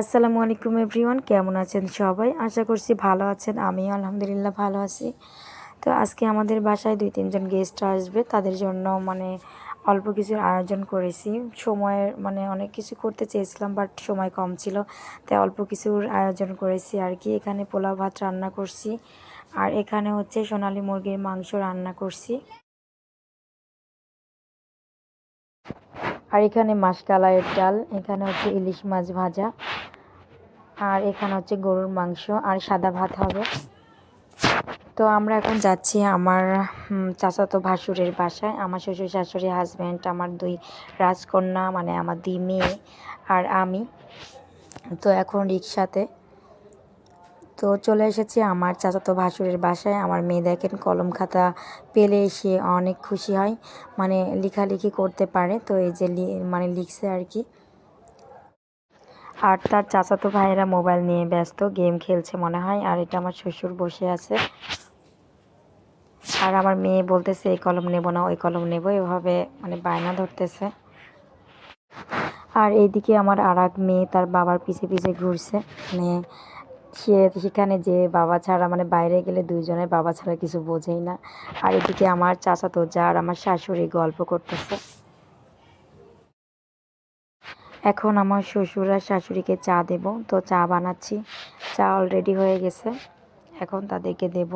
আসসালামু আলাইকুম এভরিওয়ান, কেমন আছেন সবাই? আশা করছি ভালো আছেন, আমিও আলহামদুলিল্লাহ ভালো আছি। তো আজকে আমাদের বাসায় দুই, তিনজন গেস্ট আসবে, তাদের জন্য মানে অল্প কিছুর আয়োজন করেছি। সময়ের মানে অনেক কিছু করতে চেয়েছিলাম বাট সময় কম ছিল, তাই অল্প কিছুর আয়োজন করেছি আর কি। এখানে পোলাও ভাত রান্না করছি, আর এখানে হচ্ছে সোনালি মুরগির মাংস রান্না করছি। আর এখানে মাসকালাইয়ের ডাল, এখানে হচ্ছে ইলিশ মাছ ভাজা, আর এখানে হচ্ছে গরুর মাংস আর সাদা ভাত হবে। তো আমরা এখন যাচ্ছি আমার চাচাতো ভাসুরের বাসায়। আমার শ্বশুর শাশুড়ি হাজব্যান্ড আমার দুই রাজকন্যা মানে আমার দুই মেয়ে আর আমি। তো এখন রিক্সাতে তো চলে এসেছি আমার চাচাতো ভাসুরের বাসায়। আমার মেয়ে দেখেন কলম খাতা পেলে সে অনেক খুশি হয় মানে লেখালেখি করতে পারে। তো এই যে মানে লিখছে আর কি। আর তার চাচাতো ভাইয়েরা মোবাইল নিয়ে ব্যস্ত, গেম খেলছে মনে হয়। আর এটা আমার শ্বশুর বসে আছে। আর আমার মেয়ে বলতেছে, এই কলম নেব না, ওই কলম নেব। এভাবে মানে বায়না ধরতেছে। আর এইদিকে আমার আর মেয়ে তার বাবার পিছে পিছে ঘুরছে। মানে সে সেখানে যে বাবা ছাড়া মানে বাইরে গেলে দুইজনের বাবা ছাড়া কিছু বোঝেই না। আর এদিকে আমার চাচাতো যা আর আমার শাশুড়ি গল্প করতেছে। এখন আমার শ্বশুর আর শাশুড়িকে চা দেব। তো চা বানাচ্ছি। চা অলরেডি হয়ে গেছে। এখন তাদেরকে দেব।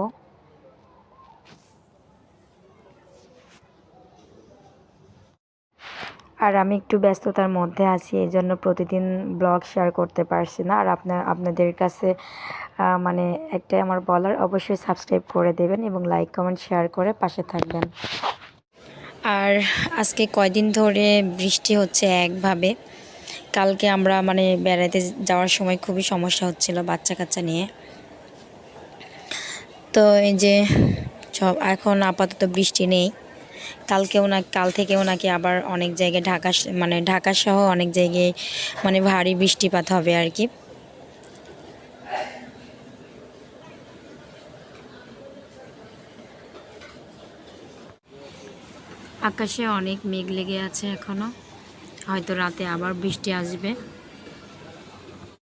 আর আমি একটু ব্যস্ততার মধ্যে আছি, এই জন্য প্রতিদিন ব্লগ শেয়ার করতে পারছি না। আর আপনার আপনাদের কাছে মানে একটাই আমার বলার, অবশ্যই সাবস্ক্রাইব করে দেবেন এবং লাইক কমেন্ট শেয়ার করে পাশে থাকবেন। আর আজকে কয়দিন ধরে বৃষ্টি হচ্ছে একভাবে। কালকে আমরা মানে বেড়াতে যাওয়ার সময় খুবই সমস্যা হচ্ছিল বাচ্চা কাচ্চা নিয়ে। তো এই যে সব এখন আপাতত বৃষ্টি নেই। কালকেও না, কাল থেকেও নাকি আবার অনেক জায়গায় ঢাকা মানে ঢাকা সহ অনেক জায়গায় মানে ভারী বৃষ্টিপাত হবে আর কি। আকাশে অনেক মেঘ লেগে আছে এখনও। হয়তো রাতে আবার বৃষ্টি আসবে।